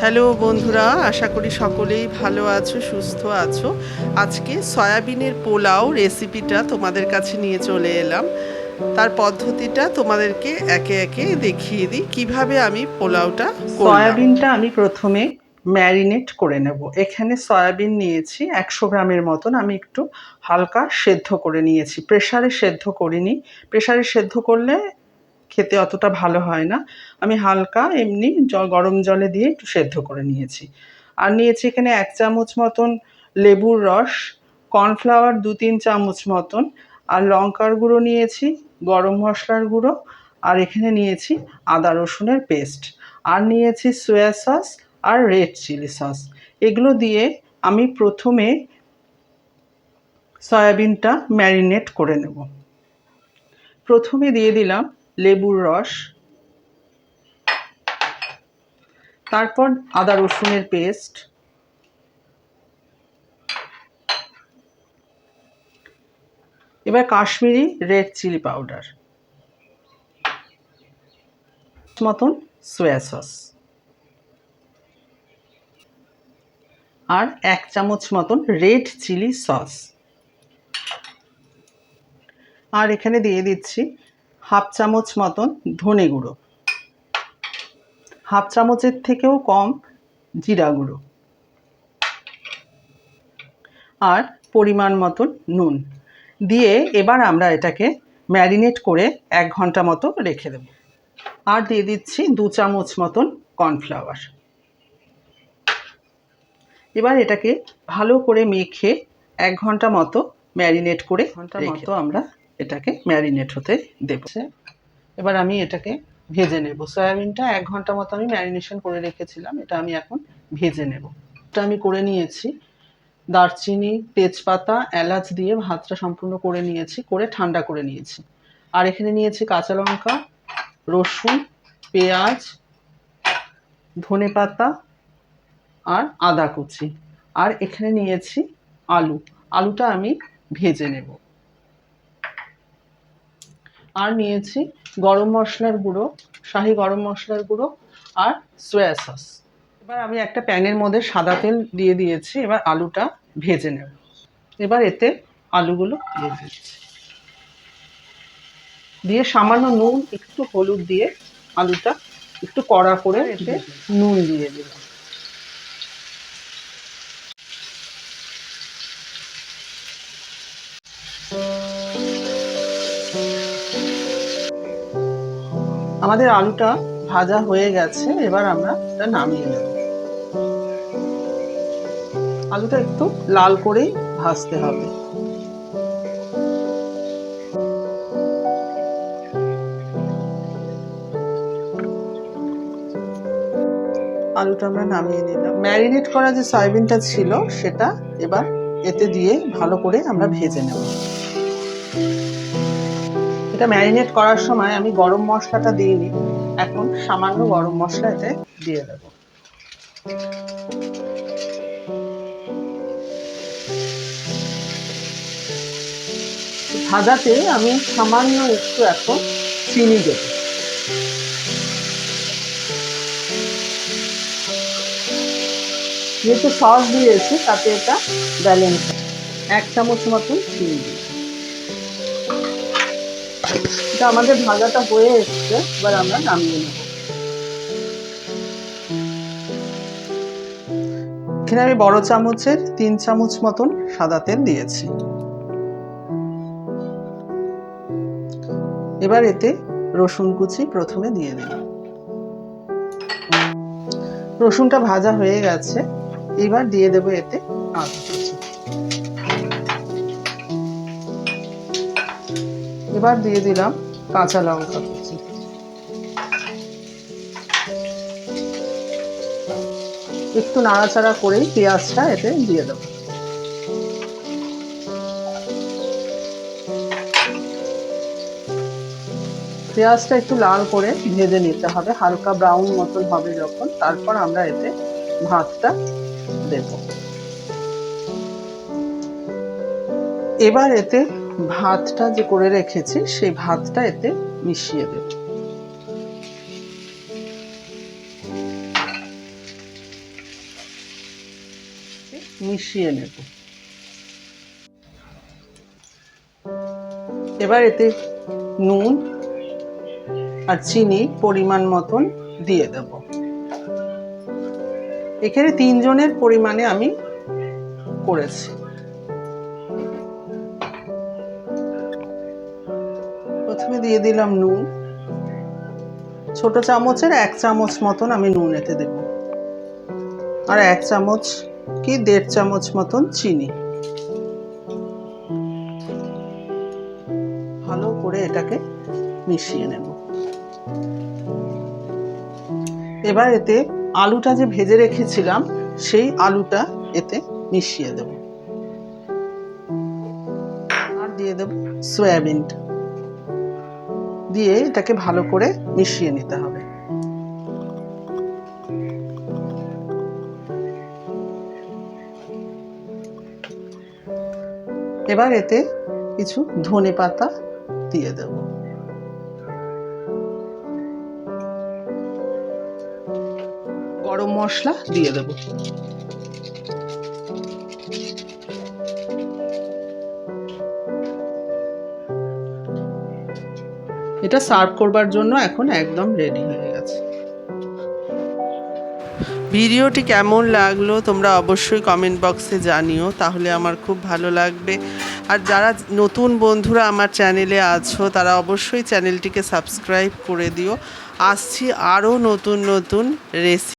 Hello বন্ধুরা, আশা করি সকলেই ভালো আছো, সুস্থ আছো। আজকে সয়াবিনের পোলাও রেসিপিটা তোমাদের কাছে নিয়ে চলে এলাম। তার পদ্ধতিটা তোমাদেরকে একে একে দেখিয়ে দিই, কীভাবে আমি পোলাওটা সয়াবিনটা আমি প্রথমে ম্যারিনেট করে নেব। এখানে সয়াবিন নিয়েছি একশো গ্রামের মতন, আমি একটু হালকা সেদ্ধ করে নিয়েছি। প্রেসারে সেদ্ধ করিনি। প্রেসারে সেদ্ধ করলে খেতে অতটা ভালো হয় না। আমি হালকা এমনি জ- গরম জলে দিয়ে একটু সেদ্ধ করে নিয়েছি। আর নিয়েছি এখানে এক চামচ মতন লেবুর রস, কর্নফ্লাওয়ার দু তিন চামচ মতন, আর লঙ্কার গুঁড়ো নিয়েছি, গরম মশলার গুঁড়ো, আর এখানে নিয়েছি আদা রসুনের পেস্ট। আর নিয়েছি সোয়া সস আর রেড চিলি সস। এগুলো দিয়ে আমি প্রথমে সয়াবিনটা ম্যারিনেট করে নেব। প্রথমে দিয়ে দিলাম লেবুর রস, তারপর আদা রসুনের পেস্ট, এবার কাশ্মীরি রেড চিলি পাউডার, মতন সোয়া সস, আর এক চামচ মতন রেড চিলি সস। আর এখানে দিয়ে দিচ্ছি হাফ চামচ মতন ধনে গুঁড়ো। হাফ চামচের থেকেও কম জিরা গুঁড়ো। আর পরিমাণ মতন নুন। দিয়ে এবার আমরা এটাকে ম্যারিনেট করে এক ঘণ্টা মতো রেখে দেব। আর দিয়ে দিচ্ছি দু চামচ মতন কর্নফ্লাওয়ার। এবার এটাকে ভালো করে মেখে এক ঘণ্টা মতো ম্যারিনেট করে ঘণ্টা মতো আমরা এটাকে ম্যারিনেট হতে দেব। এবার আমি এটাকে ভেজে নেব। সয়াবিনটা এক ঘণ্টা মতো আমি ম্যারিনেশন করে রেখেছিলাম, এটা আমি এখন ভেজে নেব। এটা আমি করে নিয়েছি। দারচিনি, তেজপাতা, এলাচ দিয়ে ভাতটা সম্পূর্ণ করে নিয়েছি, করে ঠান্ডা করে নিয়েছি। আর এখানে নিয়েছি কাঁচা লঙ্কা, রসুন, পেঁয়াজ, ধনে পাতা আর আদা কুচি। আর এখানে নিয়েছি আলু। আলুটা আমি ভেজে নেব। আর নিয়েছি গরম মশলার গুঁড়ো, শাহি গরম মশলার গুঁড়ো আর সোয়া সস এবার আমি একটা প্যানের মধ্যে সাদা তেল দিয়ে দিয়েছি, এবার আলুটা ভেজে নেব। এবার এতে আলুগুলো দিয়ে দিচ্ছি। দিয়ে সামান্য নুন, একটু হলুদ দিয়ে আলুটা একটু কড়া করে এতে নুন দিয়ে দিলাম। আমাদের আলুটা ভাজা হয়ে গেছে, এবার আমরা এটা নামিয়ে নেব। আলুটা একটু লাল করেই ভাজতে হবে। আলুটা আমরা নামিয়ে নিলাম। ম্যারিনেট করা যে সয়াবিনটা ছিল, সেটা এবার এতে দিয়ে ভালো করে আমরা ভেজে নেব। এটা ম্যারিনেট করার সময় আমি গরম মশলাটা দিইনি এখন সামান্য গরম মশলা এতে দিয়ে দেবো। ভাজাতে আমি সামান্য একটু এখন চিনি দেব। যেহেতু সস দিয়েছি তাতে এটা ব্যালেন্স এক চামচ মতন চিনি দিই এটা আমাদের ভাজাটা হয়ে এসছে, এবার আমরা নামিয়ে নেব। এখানে আমি বড় চামচের তিন চামচ মতন সাদা তেল দিয়েছি। এবার এতে রসুন কুচি প্রথমে দিয়ে দিলাম রসুনটা ভাজা হয়ে গেছে, এবার দিয়ে দেবো এতে আদা কুচি। এবার দিয়ে দিলাম কাঁচা লঙ্কা। কুচি একটু নাড়াচাড়া করেই পেঁয়াজটা এতে দিয়ে দেবো। পেঁয়াজটা একটু লাল করে ভেজে নিতে হবে, হালকা ব্রাউন মতন হবে যখন, তারপর আমরা এতে ভাতটা দেব। এবার এতে ভাতটা যে করে রেখেছি, সেই ভাতটা এতে মিশিয়ে দেব। মিশিয়ে নেব। এবার এতে নুন আর চিনি পরিমাণ মতন দিয়ে দেব। এখানে তিনজনের পরিমাণে আমি করেছি। দিয়ে দিলাম নুন। ছোট চামচের এক চামচ মতন আমি নুন এতে দেব। আর এক চামচ কি, দেড় চামচ মতন চিনি। ভালো করে এটাকে মিশিয়ে নেব। এবার এতে আলুটা যে ভেজে রেখেছিলাম, সেই আলুটা এতে মিশিয়ে দেব। আর দিয়ে দেব সয়াবিনটা দিয়ে এটাকে ভালো করে মিশিয়ে নিতে হবে। এবার এতে কিছু ধনে পাতা দিয়ে দেব। গরম মশলা দিয়ে দেব। এটা সার্ভ করবার জন্য এখন একদম রেডি হয়ে গেছে। ভিডিওটি কেমন লাগল তোমরা অবশ্যই কমেন্ট বক্সে জানিও, তাহলে আমার খুব ভালো লাগবে। আর যারা নতুন বন্ধুরা আমার চ্যানেলে আছো, তারা অবশ্যই চ্যানেলটিকে সাবস্ক্রাইব করে দিও। আসছি আরও নতুন নতুন রেসিপি